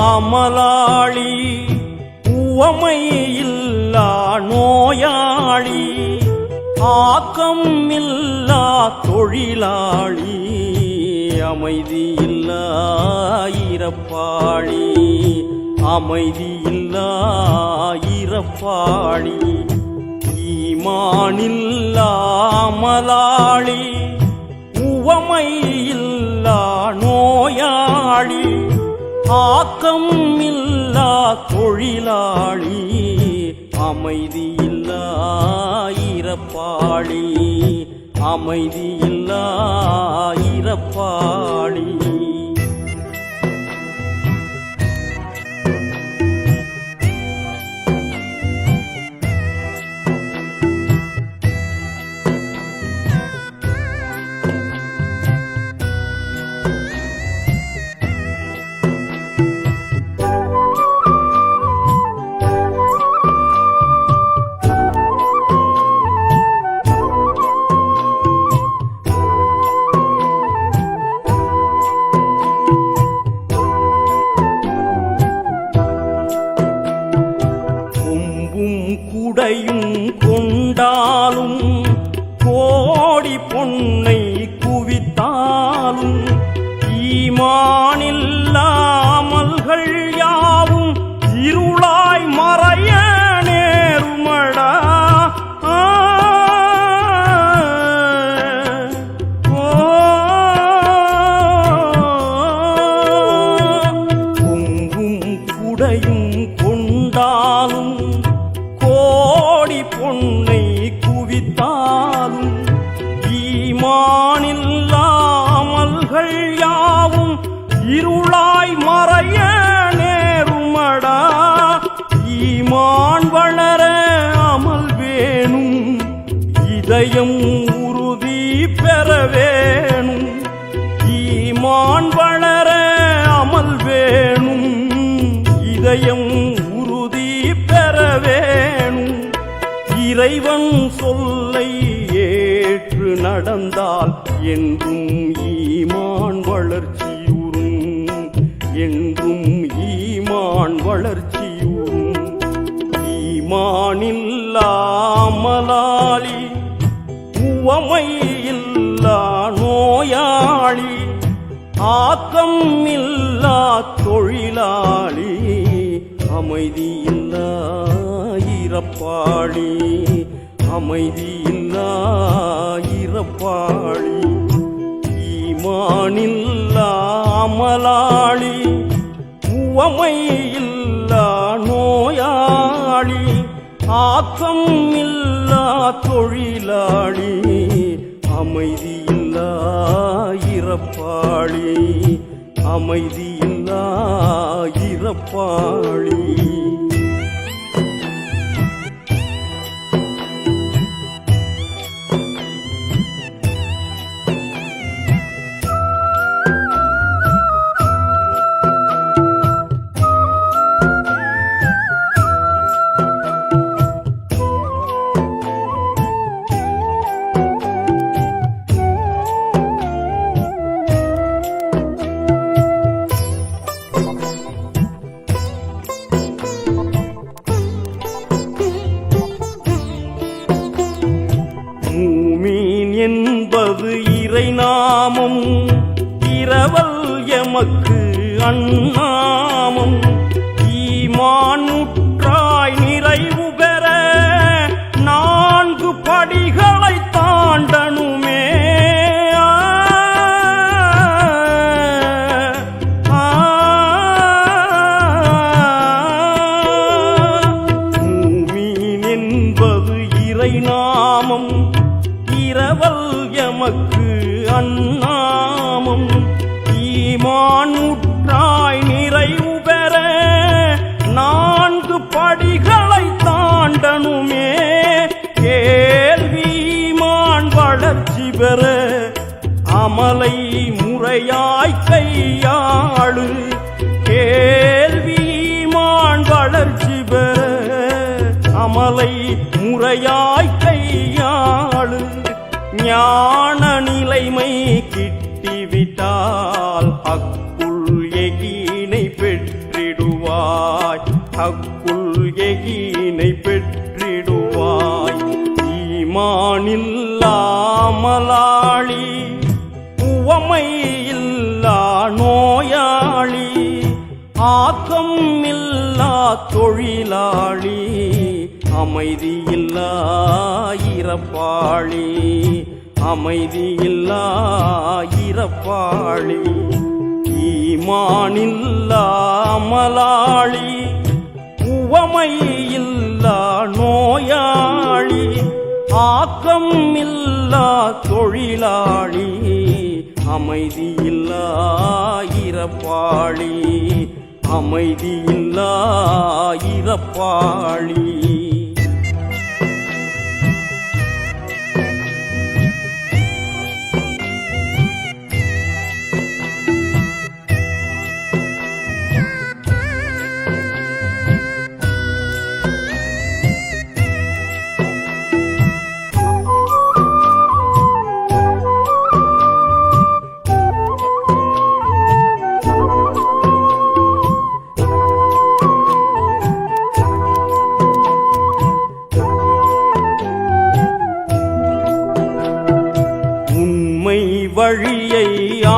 ஈமானில்லாமலாளி உவமையில்லா நோயாளி ஆக்கம் இல்லா தொழிலாளி அமைதியில்லா இறப்பாளி அமைதியில்லா இறப்பாளி ஈமானில்லாமலாளி உவமையில்லா நோயாளி ஆக்கம் இல்லா தொழிலாளி அமைதி இல்லா இறப்பாளி அமைதி இல்லா இறப்பாளி. கொண்டாலும் கோடி பொன்னை குவித்தாலும் ஈமானில் ஈமானில்லாமல்கள் யாவும் இருளாய் மறைய நேருமடா. ஈமான் வளர அமல் வேணும். இதயம் உறுதி பெற வேணும். ஈமான் வளர அமல் வேணும். இதயம் உறுதி பெற வேணும். இறைவன் சொல்லை நடந்தால் என்றும் ஈமான் வளர்ச்சியுறும் என்றும் ஈமான் வளர்ச்சியுறும் ஈமானில்லாமலாளி உவமை இல்லா நோயாளி ஆக்கம் இல்லா தொழிலாளி அமைதியில்லா இறப்பாளி. அமைதியில்லா இறப்பாளி ஈமானில்லாமலாளி இல்லா நோயாளி ஆக்கம் இல்லா தொழிலாளி அமைதி அமைதியில்லா இறப்பாளி அமைதியில்லா இறப்பாளி என்பது இறைநாமம். இரவல் எமக்கு அண்ணாமம் ஈமான் ஈமான் முற்றாய் நிறைவு பெற நான்கு படிகளை தாண்டனுமே. கேள்வி ஈமான் வளர்ச்சி பெற அமலை முறையாய் கையாளு. கேள்வி ஈமான் வளர்ச்சி பெற அமலை முறையாய் கையாளு. ஞான நிலைமை கிட்ட விட்டால் அக்குள் எகீனை பெற்றிடுவாய். அக்குள் எகீனை பெற்றிடுவாய். ஈமானில்லாமலாளி உவமை இல்லா நோயாளி ஆக்கம் இல்லா தொழிலாளி அமைதியில்லா இறப்பாளி. அமைதியில்லா இறப்பாளி ஈமானில்லாமலாளி உவமை உவமையில்லா நோயாளி ஆக்கம் இல்லா தொழிலாளி அமைதியில்லா இறப்பாளி அமைதியில்லா இறப்பாளி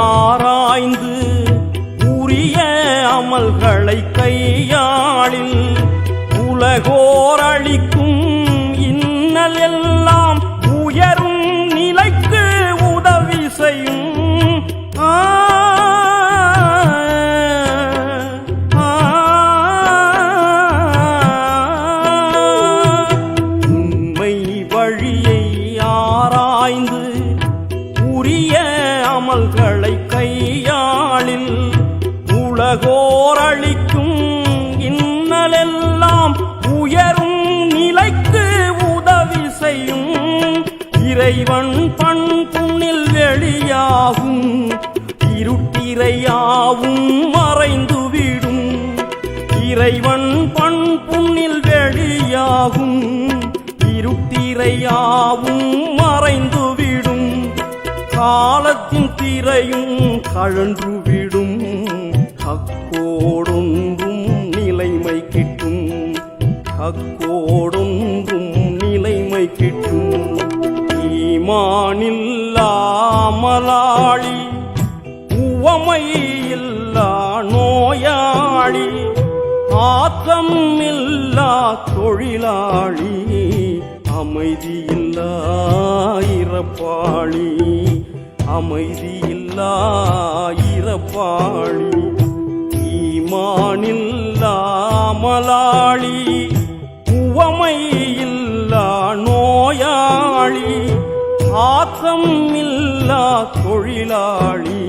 ஆராய்ந்து உரிய அமல்களை கையாளில் உலகோரளிக்கும் உலகோர் அளிக்கும் இன்னலெல்லாம் உயரும் நிலைக்கு உதவி செய்யும். இறைவன் பண் புண்ணில் வெளியாகும். இருட்டிரையாவும் மறைந்துவிடும். இறைவன் பண் புண்ணில் வெளியாகும். இருட்டிரையாவும் மறைந்துவிடும். காலத்தின் திரையும் கழன்றுவிடும். அக்கோடொன்றும் நிலைமை கிட்டும். அக்கோடொன்றும் நிலைமை கிட்டும். ஈமானில்லாமலாளி உவமை இல்லா நோயாளி ஆக்கம் இல்லா தொழிலாளி அமைதியில்லா இறப்பாளி அமைதியில்லா இறப்பாளி. ஈமானில்லாமலாளி உவமை இல்லா நோயாளி ஆத்தம் இல்லா தொழிலாளி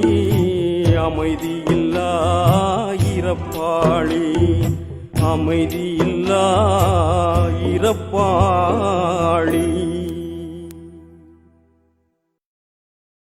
அமைதியில்லா இறப்பாளி அமைதியில்லா இறப்பாளி.